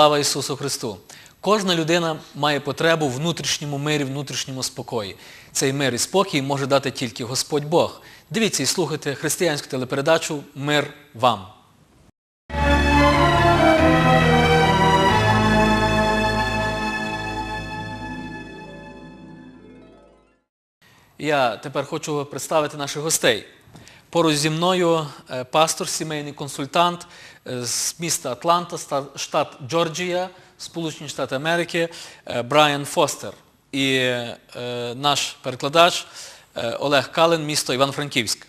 Слава Ісусу Христу! Кожна людина має потребу в внутрішньому мирі, внутрішньому спокої. Цей мир і спокій може дати тільки Господь Бог. Дивіться і слухайте християнську телепередачу Мир вам. Я тепер хочу представити наших гостей. Поруч зі мною е, пастор, сімейний консультант е, з міста Атланта, штат Джорджія, Сполучені Штати Америки, е, Брайан Фостер. І наш перекладач Олег Калин, місто Іван-Франківськ.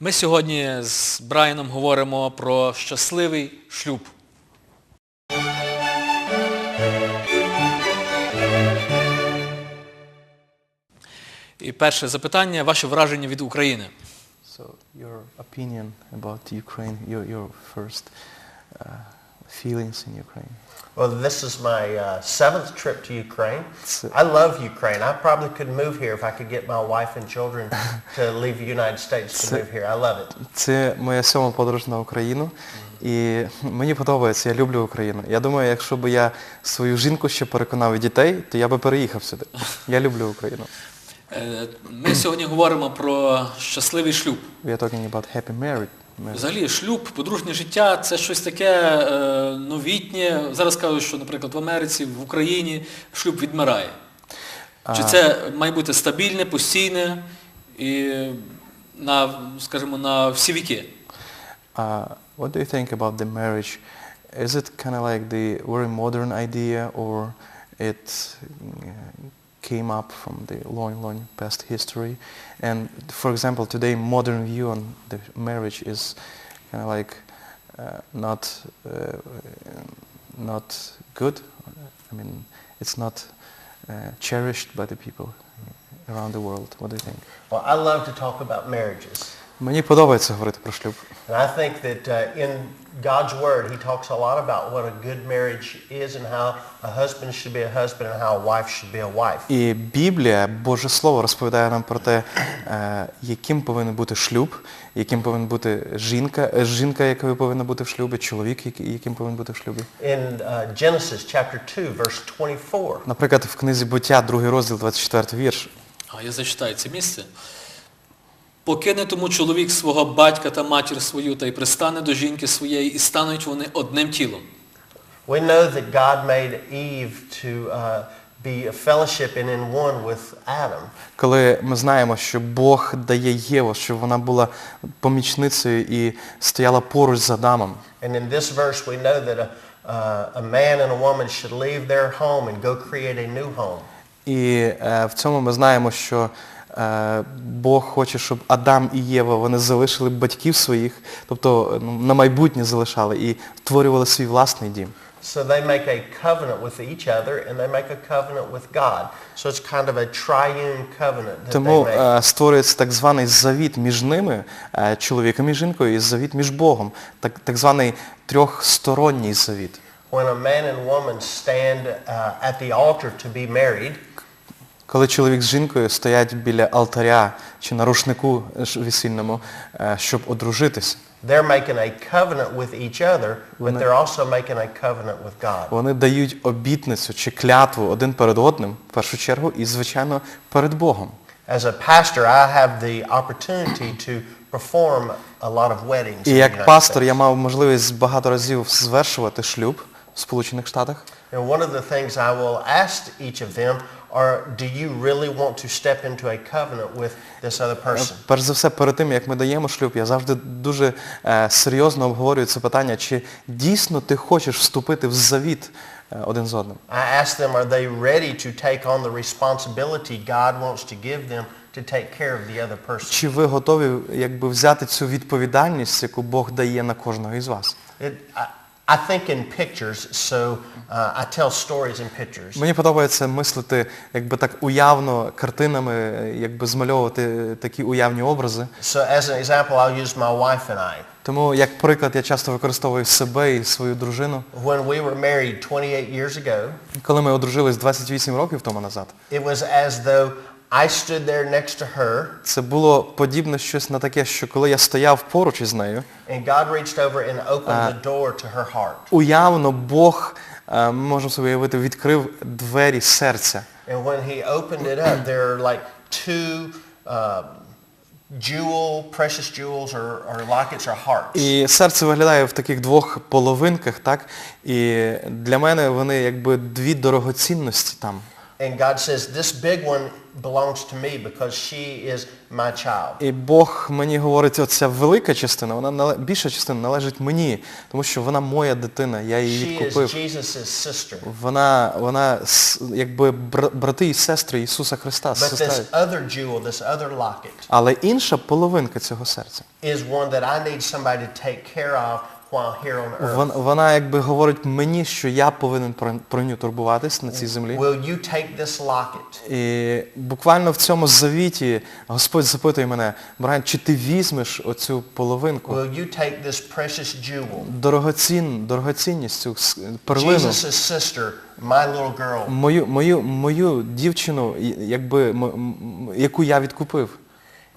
Ми сьогодні з Брайаном говоримо про щасливий шлюб. І перше запитання, ваше враження від України. So your opinion about Ukraine, your, your first uh, feelings in Ukraine. Well, this is my uh, seventh trip to Ukraine. I love Ukraine. I probably could move here if I could get my wife and children to leave the United States to move here. I love it. Це моя сьома подорож на Україну. І мені подобається, я люблю Україну. Я думаю, якщо б я свою жінку ще переконав і дітей, то я би переїхав сюди. Я люблю Україну. Е, Ми сьогодні говоримо про щасливий шлюб. We are talking about happy marriage. Взагалі, шлюб, подружнє життя це щось таке е, новітнє. Зараз кажуть, що, наприклад, в Америці, в Україні шлюб відмирає. Чи це має бути стабільне, постійне і на, скажімо, на всі віки? What do you think about the marriage? Is it kind of like the very modern idea or it came up from the long, long past history? And for example, today modern view on the marriage is kind of like uh, not, uh, not good. I mean, it's not uh, cherished by the people around the world. What do you think? Well, I love to talk about marriages. Мені подобається говорити про шлюб. And I think that uh, in God's Word, He talks a lot about what a good marriage is and how a husband should be a husband and how a wife should be a wife. І Біблія, Боже Слово, розповідає нам про те, е, яким повинен бути шлюб, яким повинна бути жінка, е, жінка, якою повинна бути в шлюбі, чоловік, яким повинен бути в шлюбі. In uh, Genesis chapter 2, verse 24, Наприклад, в книзі Буття, другий розділ, 24 вірш. А я зачитаю це місце. Покине тому чоловік свого батька та матір свою та й пристане до жінки своєї, і стануть вони одним тілом. we know that God made Eve to uh, be a fellowship and in one with Adam. Коли ми знаємо, що Бог дає Єву, щоб вона була помічницею і стояла поруч з Адамом. And in this verse, we know that a, uh, a man and a woman should leave their home and go create a new home. І е, в цьому ми знаємо, що Бог хоче, щоб Адам і Єва вони залишили батьків своїх, тобто ну, на майбутнє залишали і створювали свій власний дім. So they make a covenant with each other and they make a covenant with God. So it's kind of a triune covenant that Тому they make. е, створюється так званий завіт між ними, е, чоловіком і жінкою, і завіт між Богом, так, так званий трьохсторонній завіт. When a man and woman stand uh, at the altar to be married, Коли чоловік з жінкою стоять біля алтаря чи на рушнику весільному, е, щоб одружитись, they're making a covenant with each other, but they're also making a covenant with God. Вони дають обітницю чи клятву один перед одним, в першу чергу, і, звичайно, перед Богом. As a pastor, I have the opportunity to perform a lot of weddings І як пастор я мав можливість багато разів звершувати шлюб в Сполучених Штатах. And one of the things I will ask each of them are, do you really want to step into a covenant with this other person? Перш за все, перед тим, як ми даємо шлюб, я завжди дуже е, серйозно обговорюю це питання, чи дійсно ти хочеш вступити в завіт е, один з одним. I ask them, are they ready to take on the responsibility God wants to give them to take care of the other person? Чи ви готові якби, взяти цю відповідальність, яку Бог дає на кожного із вас? It, I, I think in pictures, so uh, I tell stories in pictures. Мені подобається мислити якби так уявно, картинами, якби змальовувати такі уявні образи. So as an example, I'll use my wife and I. Тому як приклад я часто використовую себе і свою дружину. When we were married 28 years ago, Коли ми одружились 28 років тому назад, it was as though I stood there next to her це було подібне щось на таке, що коли я стояв поруч із нею, and God reached over and opened the door to her heart. уявно Бог е, можемо собі уявити, відкрив двері серця. And when he opened it up, there are like two uh, jewel, precious jewels or, or lockets or hearts. І серце виглядає в таких двох половинках, так? І для мене вони якби дві дорогоцінності там. And God says, this big one belongs to me because she is my child. І Бог мені говорить, оця велика частина, вона більша частина належить мені, тому що вона моя дитина, я її She is відкупив. Jesus' sister. Вона, вона с- якби бр- брати і сестри Ісуса Христа. But сестра. this other jewel, this other locket, Але інша половинка цього серця, is one that I need somebody to take care of вона, вона якби говорить мені, що я повинен про, про нього турбуватись на цій землі. Will you take this locket? І буквально в цьому завіті Господь запитує мене, Брайан, чи ти візьмеш оцю половинку? Will you take this precious jewel? Дорогоцін, дорогоцінність, цю перлину, Jesus' sister, my little girl. мою, мою, мою дівчину, якби, яку я відкупив.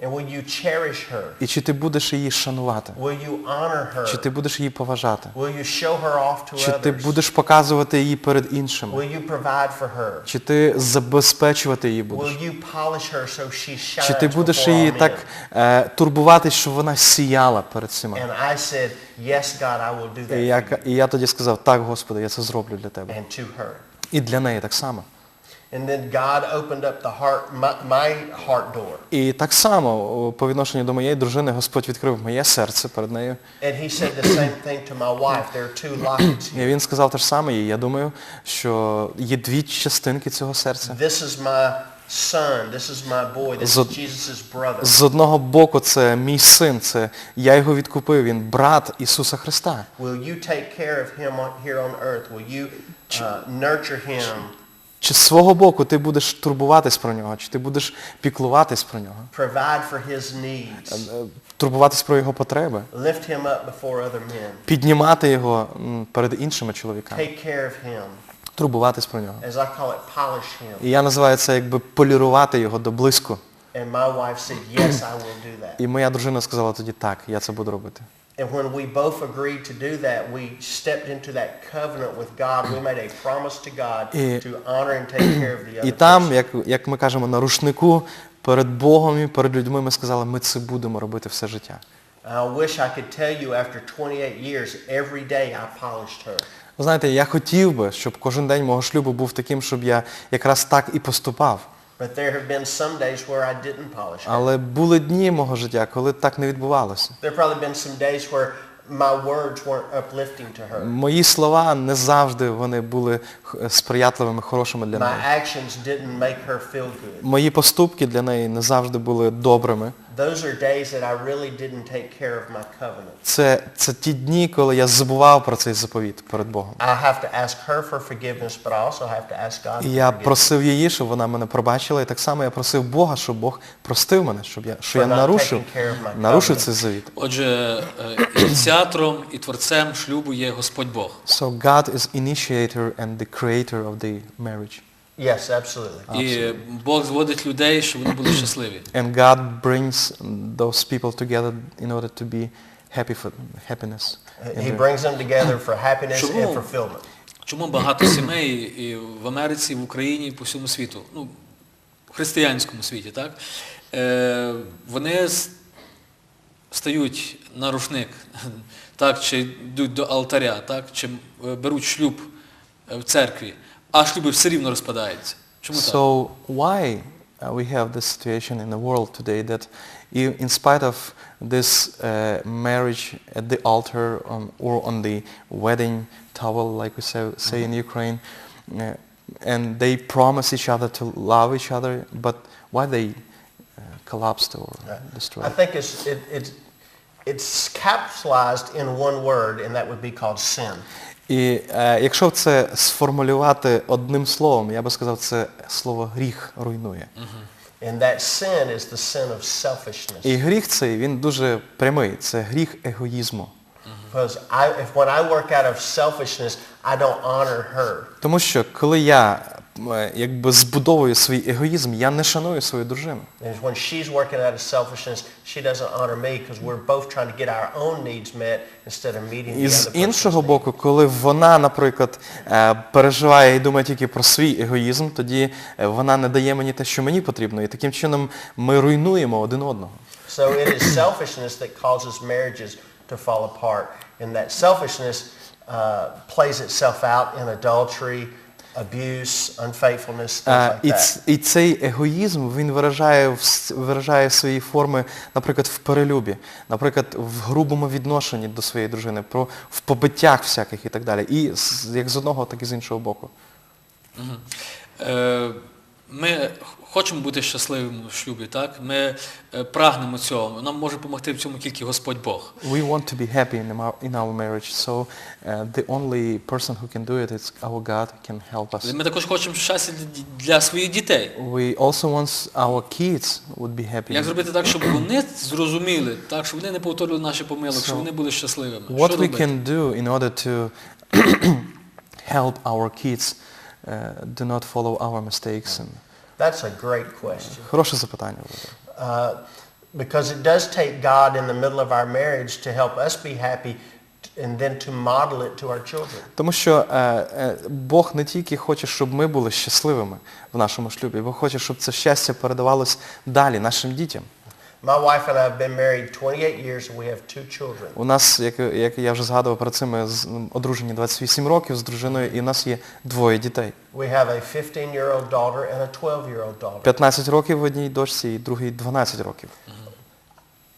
And will you cherish her? І чи ти будеш її шанувати? Will you honor Чи ти будеш її поважати? Will you show her off to Чи ти будеш показувати її перед іншими? Will you provide for her? Чи ти забезпечувати її будеш? Will you polish her so she shines Чи ти будеш її так е, турбуватись, щоб вона сіяла перед всіма? And I said, yes, God, I will do that І я, і я тоді сказав, так, Господи, я це зроблю для Тебе. and to her. І для неї так само. І так само по відношенню до моєї дружини Господь відкрив моє серце перед нею. And he said the same thing to my wife. There are two lockets І він сказав те ж саме їй. Я думаю, що є дві частинки цього серця. З одного боку, це мій син, це я його відкупив, він брат Ісуса Христа. Will you take care of him here on earth? Will you uh, nurture him, Чи з свого боку ти будеш турбуватись про нього, чи ти будеш піклуватись про нього, provide for his needs, е, турбуватись про його потреби, lift him up before other men, піднімати його перед іншими чоловіками, take care of him, турбуватись про нього. as I call it, polish him? І я називаю це якби полірувати його до блиску. And my wife said, yes, I will do that. І моя дружина сказала тоді, так, я це буду робити. And when we both agreed to do that, we stepped into that covenant with God. We made a promise to God І- to honor and take care of the other. І там, як, як ми кажемо, на рушнику перед Богом і перед людьми ми сказали, ми це будемо робити все життя. I wish I could tell you after 28 years, every day I polished her. Ви знаєте, я хотів би, щоб кожен день мого шлюбу був таким, щоб я якраз так і поступав. But there have been some days where I didn't polish her. Але були дні мого життя, коли так не відбувалося. There have probably been some days where my words weren't uplifting to her. Мої слова не завжди вони були х- сприятливими, хорошими для My неї. actions didn't make her feel good. Мої поступки для неї не завжди були добрими. Those are days that I really didn't take care of my covenant. Це, це ті дні, коли я забував про цей заповіт перед Богом. I have to ask her for forgiveness, but I also have to ask God І for я forgiveness. просив її, щоб вона мене пробачила, і так само я просив Бога, щоб Бог простив мене, щоб я, що я For not нарушив, taking care of my нарушив covenant. цей завіт. Отже, е, ініціатором і творцем шлюбу є Господь Бог. So God is initiator and the creator of the marriage. Yes, absolutely. І Бог зводить людей, щоб вони були щасливі. And God brings those people together in order to be happy for happiness. He brings them together for happiness Чому? and fulfillment. Чому багато сімей і в Америці, і в Україні, і по всьому світу, ну, в християнському світі, так? Е, вони стають на рушник, так, чи йдуть до алтаря, так, чи е, беруть шлюб е, в церкві, а шлюби все рівно розпадаються. Чому так? So why uh, we have this situation in the world today that you, in spite of this uh, marriage at the altar on, or on the wedding towel, like we say, say in Ukraine, uh, and they promise each other to love each other, but why they uh, collapsed or I destroyed? think it's, it, it's, it's capsulized in one word, and that would be called sin. І е, якщо це сформулювати одним словом, я би сказав, це слово гріх руйнує. And that sin is the sin of selfishness. І гріх цей, він дуже прямий, це гріх егоїзму. Because I, if when I work out of selfishness, I don't honor her. Тому що коли я якби збудовую свій егоїзм, я не шаную свою дружину. And when she's working out of selfishness, she doesn't honor me because we're both trying to get our own needs met instead of meeting the І other з іншого боку, коли вона, наприклад, е, переживає і думає тільки про свій егоїзм, тоді е, вона не дає мені те, що мені потрібно. І таким чином ми руйнуємо один одного. So it is selfishness that causes marriages to fall apart. And that selfishness uh, plays itself out in adultery, abuse, unfaithfulness, things like like І, ц- і цей егоїзм він виражає, в с- виражає свої форми, наприклад, в перелюбі, наприклад, в грубому відношенні до своєї дружини, про, в побиттях всяких і так далі. І з- як з одного, так і з іншого боку. Е, Ми хочемо бути щасливими в шлюбі, так? Ми е, прагнемо цього. Нам може допомогти в цьому тільки Господь Бог. We want to be happy in our, in our marriage, so uh, the only person who can do it is our God can help us. Ми також хочемо щастя для- своїх дітей. We also want our kids would be happy. Як зробити так, щоб вони зрозуміли, так, щоб вони не повторювали наші помилок, щоб вони були щасливими? What Що we робити? can do in order to help our kids uh, do not follow our mistakes. And That's a great question. хороше запитання. Uh, because it does take God in the middle of our marriage to help us be happy and then to model it to our children. Тому що е, е, Бог не тільки хоче, щоб ми були щасливими в нашому шлюбі, Бог хоче, щоб це щастя передавалось далі нашим дітям. My wife and I have been married 28 years and we have two children. У нас, як, як я вже згадував перед цим, ми з- одружені 28 років з дружиною, і у нас є двоє дітей. We have a 15-year-old daughter and a 12-year-old daughter. 15 років в одній дочці і другій 12 років.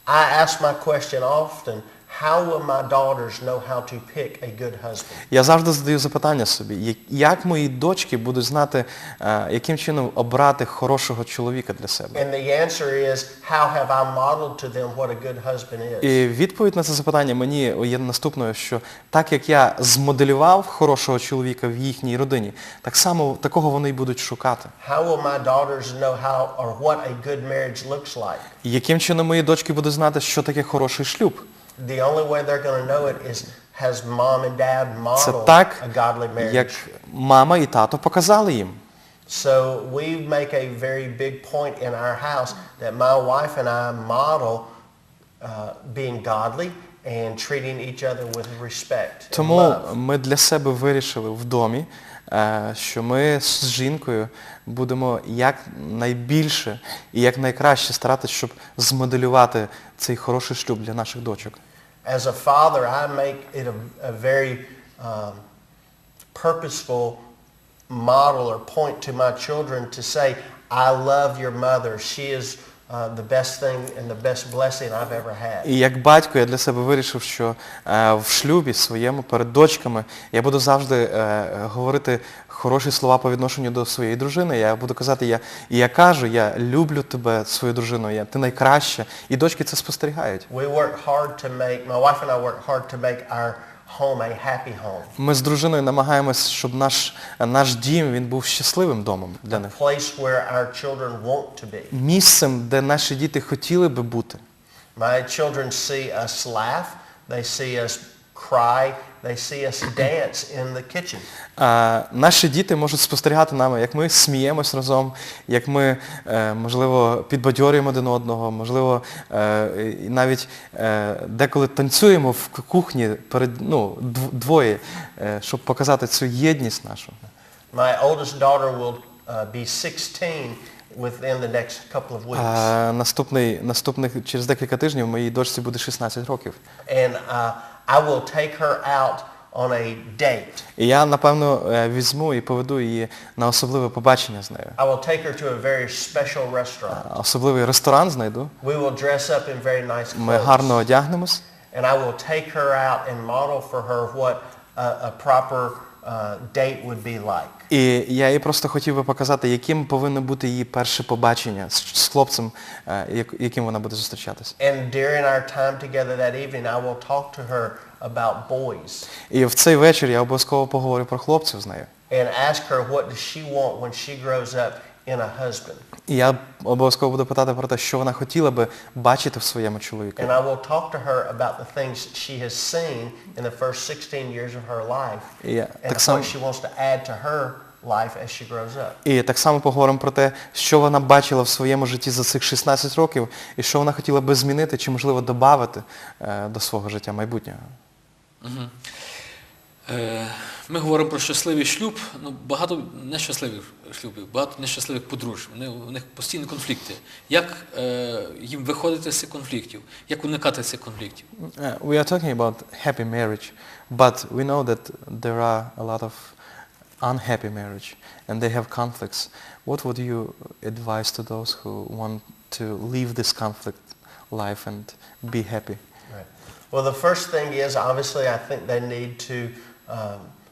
I ask my question often, how will my daughters know how to pick a good husband? Я завжди задаю запитання собі, як- мої дочки будуть знати, е, яким чином обрати хорошого чоловіка для себе. And the answer is, how have I modeled to them what a good husband is? І відповідь на це запитання мені є наступною, що так як я змоделював хорошого чоловіка в їхній родині, так само такого вони й будуть шукати. How will my daughters know how or what a good marriage looks like? І яким чином мої дочки будуть знати, що таке хороший шлюб? The only way they're going to know it is has mom and dad Це modeled так, a godly marriage. як мама і тато показали їм. So we make a very big point in our house that my wife and I model uh, being godly and treating each other with respect and Тому love. ми для себе вирішили в домі, е, що ми з жінкою будемо як найбільше і як найкраще старатися, щоб змоделювати цей хороший шлюб для наших дочок. As a father, I make it a, a very um, purposeful model or point to my children to say, I love your mother. She is the best thing and the best blessing I've ever had. І як батько я для себе вирішив, що е, в шлюбі своєму перед дочками я буду завжди е, говорити хороші слова по відношенню до своєї дружини. Я буду казати, я, і я кажу, я люблю тебе, свою дружину, я, ти найкраща. І дочки це спостерігають. We work hard to make, my wife and I work hard to make our home a happy home, Ми з дружиною намагаємось, щоб наш, наш дім він був щасливим домом для них. place where our children want to be. Місцем, де наші діти хотіли би бути. My children see us laugh, they see us cry, they see us dance in the kitchen. А, наші діти можуть спостерігати нами, як ми сміємось разом, як ми, е, можливо, підбадьорюємо один одного, можливо, е, і навіть е, деколи танцюємо в кухні перед, ну, дв- двоє, е, щоб показати цю єдність нашу. My oldest daughter will uh, be 16 within the next couple of weeks. А наступний, наступних, через декілька тижнів моїй дочці буде 16 років. And uh, I will take her out on a date. І я, напевно, е, візьму і поведу її на особливе побачення з нею. I will take her to a very special restaurant. Особливий ресторан знайду. We will dress up in very nice Ми clothes. гарно одягнемось. And I will take her out and model for her what a, a proper uh, date would be like. І я їй просто хотів би показати, яким повинно бути її перше побачення з, з хлопцем, е, яким вона буде зустрічатися. And during our time together that evening, I will talk to her about boys І в цей вечір я обов'язково поговорю про хлопців з нею. and ask her what does she want when she grows up in a husband. І я обов'язково буду питати про те, що вона хотіла би бачити в своєму чоловіку. And I will talk to her about the things she has seen in the first 16 years of her life І and так what само, she wants to add to her life as she grows up. І так само поговоримо про те, що вона бачила в своєму житті за цих 16 років, і що вона хотіла би змінити чи, можливо, додати е, до свого життя майбутнього. Е, Ми говоримо про щасливий шлюб, ну багато нещасливих шлюбів, багато нещасливих подружжя. Вони, у них постійні конфлікти. Як е, їм виходити з цих конфліктів? Як уникати цих конфліктів? Uh, we are talking about happy marriage, but we know that there are a lot of unhappy marriage and they have conflicts. What would you advise to those who want to leave this conflict life and be happy? Right. Well, the first thing is obviously I think they need to um,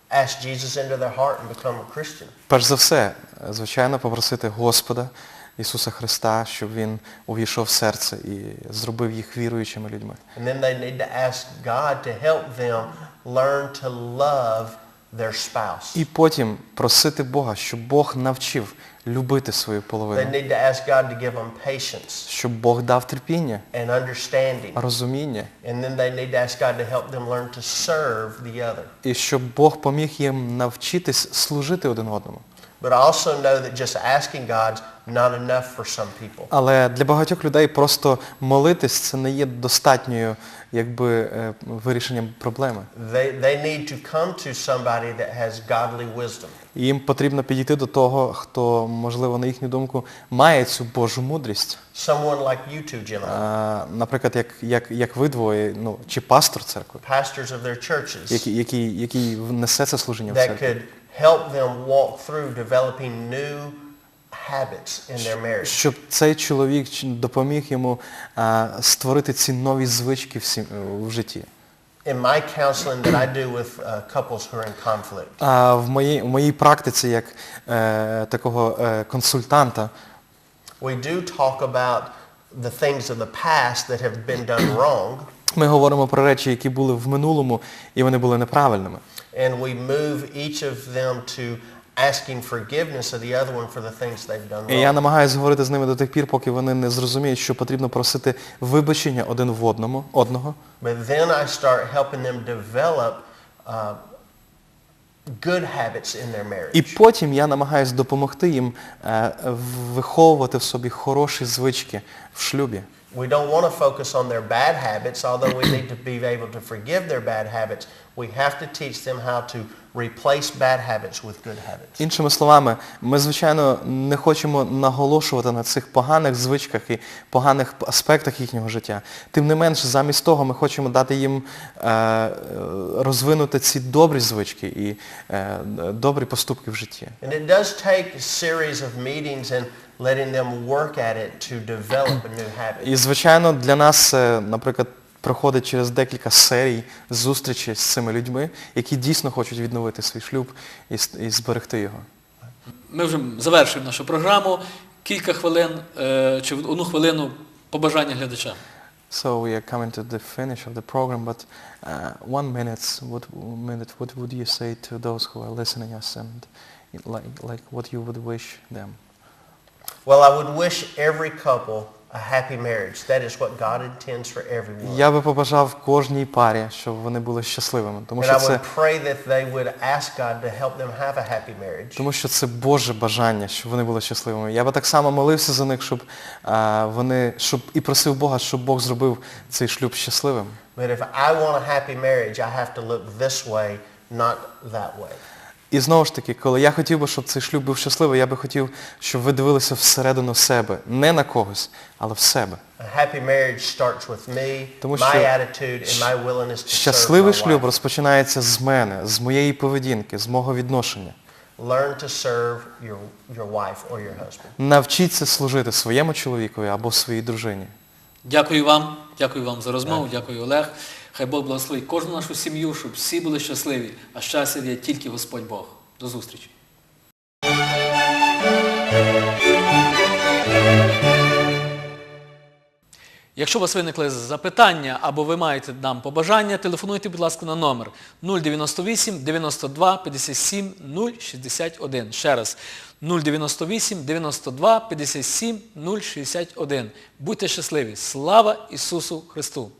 ask Jesus into their heart and become a Christian. Перш за все, звичайно, попросити Господа Ісуса Христа, щоб Він увійшов в серце і зробив їх віруючими людьми. And then they need to ask God to help them learn to love their spouse. І потім просити Бога, щоб Бог навчив любити свою They половину, need to ask God to give them patience щоб Бог дав терпіння, and understanding. розуміння, And then they need to ask God to help them learn to serve the other. і щоб Бог поміг їм навчитись служити один одному. But I also know that just asking God's not enough for some people. Але для багатьох людей просто молитись це не є достатньою якби, е, вирішенням проблеми. They, they need to come to somebody that has godly wisdom. Їм потрібно підійти до того, хто, можливо, на їхню думку, має цю Божу мудрість. Someone like you two gentlemen, наприклад, як, як, як ви двоє, ну, чи пастор церкви, pastors of their churches, який, який, несе це служіння в церкві. Help them walk through developing new habits in their marriage. Щоб цей чоловік допоміг йому а, створити ці нові звички в, сім- в житті. In my counseling that I do with uh, couples who are in conflict, А в моїй, в моїй практиці як е, такого е, консультанта we do talk about the things of the past that have been done wrong, ми говоримо про речі, які були в минулому, і вони були неправильними. And we move each of them to asking forgiveness of the other one for the things they've done І я wrong. намагаюся говорити з ними до тих пір, поки вони не зрозуміють, що потрібно просити вибачення один в одному, одного. But then I start helping them develop uh, good habits in their marriage. І потім я намагаюся допомогти їм е, виховувати в собі хороші звички в шлюбі. We don't want to focus on their bad habits, although we need to be able to forgive their bad habits. We have to teach them how to replace bad habits with good habits. Іншими словами, ми, звичайно, не хочемо наголошувати на цих поганих звичках і поганих аспектах їхнього життя. Тим не менш, замість того ми хочемо дати їм е, е, розвинути ці добрі звички і е, добрі поступки в житті. And it does take a series of meetings and letting them work at it to develop a new habit. І, звичайно, для нас, це, наприклад, проходить через декілька серій зустрічей з цими людьми, які дійсно хочуть відновити свій шлюб і, с- і зберегти його. Ми вже завершуємо нашу програму. Кілька хвилин е, чи одну хвилину побажання глядачам. So we are coming to the finish of the program, but uh, one minute, what minute, what would you say to those who are listening us and like, like what you would wish them? Well, I would wish every couple a happy marriage. That is what God intends for everyone. Я би побажав кожній парі, щоб вони були щасливими, тому And що I це, would pray that they would ask God to help them have a happy marriage. тому що це Боже бажання, щоб вони були щасливими. Я би так само молився за них, щоб а, вони, щоб і просив Бога, щоб Бог зробив цей шлюб щасливим. But if I want a happy marriage, I have to look this way, not that way. І знову ж таки, коли я хотів би, щоб цей шлюб був щасливий, я би хотів, щоб ви дивилися всередину себе, не на когось, але в себе. Тому що Щасливий шлюб розпочинається з мене, з моєї поведінки, з мого відношення. Навчіться служити своєму чоловікові або своїй дружині. Дякую вам, дякую вам за розмову, дякую Олег. Хай Бог благословить кожну нашу сім'ю, щоб всі були щасливі, а щастя є тільки Господь Бог. До зустрічі. Якщо у вас виникли запитання або ви маєте нам побажання, телефонуйте, будь ласка, на номер 098 92 57 061. Ще раз 098 92 57 061. Будьте щасливі. Слава Ісусу Христу!